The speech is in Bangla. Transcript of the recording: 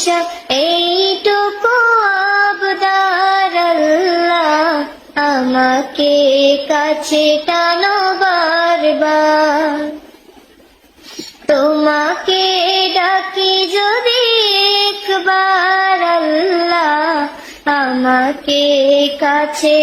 দিশা এইটুকু আবদার আল্লাহ আমাকে কাছে টানো বারবার। তোমাকে ডাকি যদি একবার আল্লাহ আমাকে কাছে